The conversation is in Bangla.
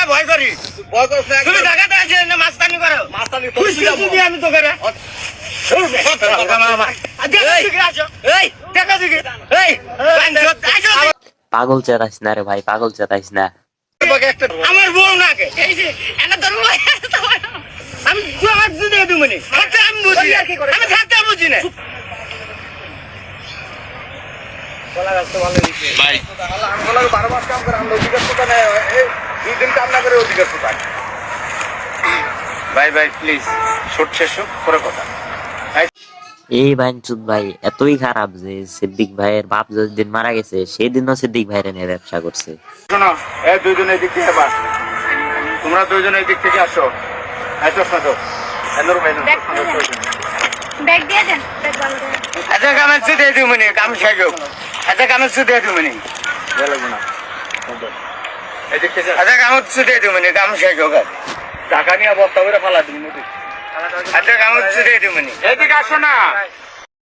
টাকা ভয় করি। ভয় করছ তুমি। টাকাতে আছে না মাস্তানি করো? মাস্তানি খুশি। আমি তোকে রে? দেখা দিকে আছো এই। দেখা দিকে। এই। আইসো পাগল চেতাইস না রে ভাই পাগল চেতাইস না। আমার বউ না এই যে এনা ধরবো আমি আমার দিতে দিব আমি বুঝি আমি থাকতে বুঝি না। ভাই। বারো মাস কাম করে আমরা দুই দিন কাম করে অধিকার তো ভাই ভাই প্লিজ ছোট শেষ হোক, পরে কথা। এই বাইনচুদ ভাই এতই খারাপ যে সিদ্দিক ভাইয়ের বাপ যেদিন মারা গেছে সেদিনও সিদ্দিক ভাইয়ের নিয়ে ব্যবসা করছে। শোনো এই দুইজন এই দিক থেকে বাস। তোমরা দুইজন এই দিক থেকে আসো। এই চশমা তো এনর ভাই দেন। ব্যাগ দিয়ে দেন। ভালো আচ্ছা কামের সুদে দিব নি কাম শেষ হোক আচ্ছা কামের সুদে দিব নি লাগবে না। আচ্ছা কামের ছুটে দিব নি কাম শেষ হোক। টাকা নিয়ে বস্তা করে ফালা তুমি আচ্ছা কামের ছুটে নি। এদিকে আসো না।